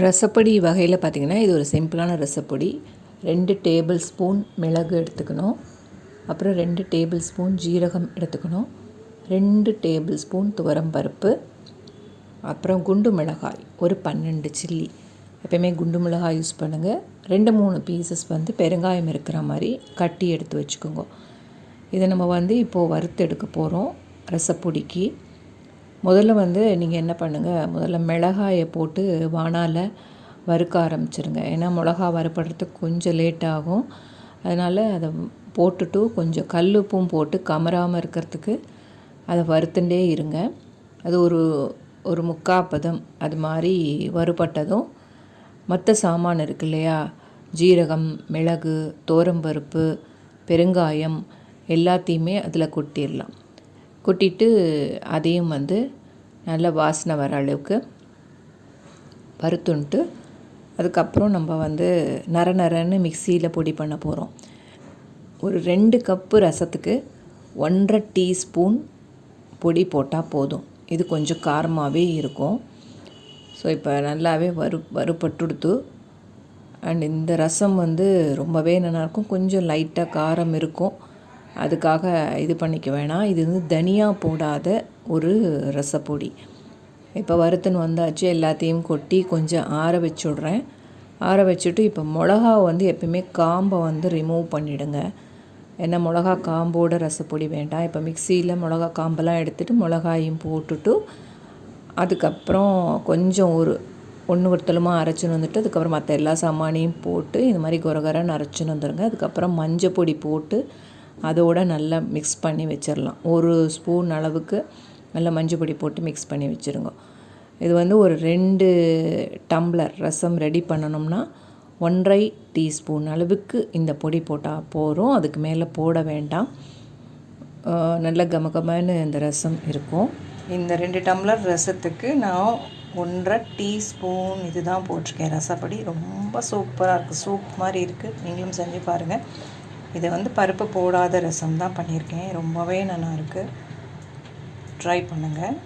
ரசப்பொடி வகையில் பார்த்திங்கன்னா இது ஒரு சிம்பிளான ரசப்பொடி. ரெண்டு டேபிள் ஸ்பூன் மிளகு எடுத்துக்கணும். அப்புறம் ரெண்டு டேபிள் ஸ்பூன் ஜீரகம் எடுத்துக்கணும். ரெண்டு டேபிள் ஸ்பூன் துவரம்பருப்பு அப்புறம் குண்டு மிளகாய் ஒரு பன்னெண்டு சில்லி. எப்பயுமே குண்டு மிளகாய் யூஸ் பண்ணுங்கள் ரெண்டு மூணு பீசஸ் வந்து பெருங்காயம் இருக்கிற மாதிரி கட்டி எடுத்து வச்சுக்கோங்க. இதை நம்ம வந்து இப்போது வறுத்து எடுக்க போகிறோம் ரசப்பொடிக்கு. முதல்ல வந்து நீங்கள் என்ன பண்ணுங்கள் முதல்ல மிளகாயை போட்டு வானால் வறுக்க ஆரம்பிச்சிருங்க. ஏன்னா மிளகா வறுப்படுறதுக்கு கொஞ்சம் லேட் ஆகும். அதனால் அதை போட்டுட்டு கொஞ்சம் கல் உப்பும் போட்டு கமராமல் இருக்கிறதுக்கு அதை வறுத்துட்டே இருங்க. அது ஒரு ஒரு முக்காப்பதம் அது மாதிரி வறுபட்டதும் மற்ற சாமான் இருக்கு இல்லையா? ஜீரகம் மிளகு தோரம்பருப்பு பெருங்காயம் எல்லாத்தையுமே அதில் கொட்டிடலாம். கொட்டிட்டு அதையும் வந்து நல்ல வாசனை வர அளவுக்கு வறுத்துன்ட்டு அதுக்கப்புறம் நம்ம வந்து நர நரன்னு மிக்சியில் பொடி பண்ண போகிறோம் ஒரு ரெண்டு கப்பு ரசத்துக்கு ஒன்றரை டீஸ்பூன் பொடி போட்டால் போதும். இது கொஞ்சம் காரமாகவே இருக்கும். ஸோ இப்போ நல்லாவே வறு வறுபட்டுடுத்து அண்ட் இந்த ரசம் வந்து ரொம்பவே நல்லாயிருக்கும் கொஞ்சம் லைட்டாக காரம் இருக்கும். அதுக்காக இது பண்ணிக்க வேணாம். இது வந்து தனியாக போடாத ஒரு ரசப்பொடி. இப்போ வறுத்துன்னு வந்தாச்சு எல்லாத்தையும் கொட்டி கொஞ்சம் ஆற வச்சுட்றேன். ஆற வச்சுட்டு இப்போ மிளகா வந்து எப்பயுமே காம்பை வந்து ரிமூவ் பண்ணிவிடுங்க ஏன்னா மிளகா காம்போட ரசப்பொடி வேண்டாம். இப்போ மிக்சியில் மிளகா காம்பெல்லாம் எடுத்துகிட்டு மிளகாயும் போட்டுட்டு அதுக்கப்புறம் கொஞ்சம் ஒரு ஒன்று ஒருத்தலுமாக அரைச்சின்னு வந்துட்டு அதுக்கப்புறம் மற்ற எல்லா சாமானையும் போட்டு இந்த மாதிரி குரகரன்னு அரைச்சின்னு வந்துடுங்க அதுக்கப்புறம் மஞ்சள் பொடி போட்டு அதோடு நல்லா மிக்ஸ் பண்ணி வச்சிடலாம் ஒரு ஸ்பூன் அளவுக்கு நல்லா மஞ்சள் பொடி போட்டு மிக்ஸ் பண்ணி வச்சுருங்க. இது வந்து ஒரு ரெண்டு டம்ளர் ரசம் ரெடி பண்ணணும்னா ஒன்றரை டீஸ்பூன் அளவுக்கு இந்த பொடி போட்டால் போகிறோம் அதுக்கு மேலே போட வேண்டாம். நல்ல கமகமான இந்த ரசம் இருக்கும். இந்த ரெண்டு டம்ளர் ரசத்துக்கு நான் ஒன்றரை டீஸ்பூன் இது தான் போட்டிருக்கேன். ரசப்பொடி ரொம்ப சூப்பராக இருக்குது சூப் மாதிரி இருக்குது நீங்களும் செஞ்சு பாருங்கள் இதை வந்து பருப்பு போடாத ரசம் தான் பண்ணியிருக்கேன். ரொம்பவே நல்லா இருக்குது ட்ரை பண்ணுங்கள்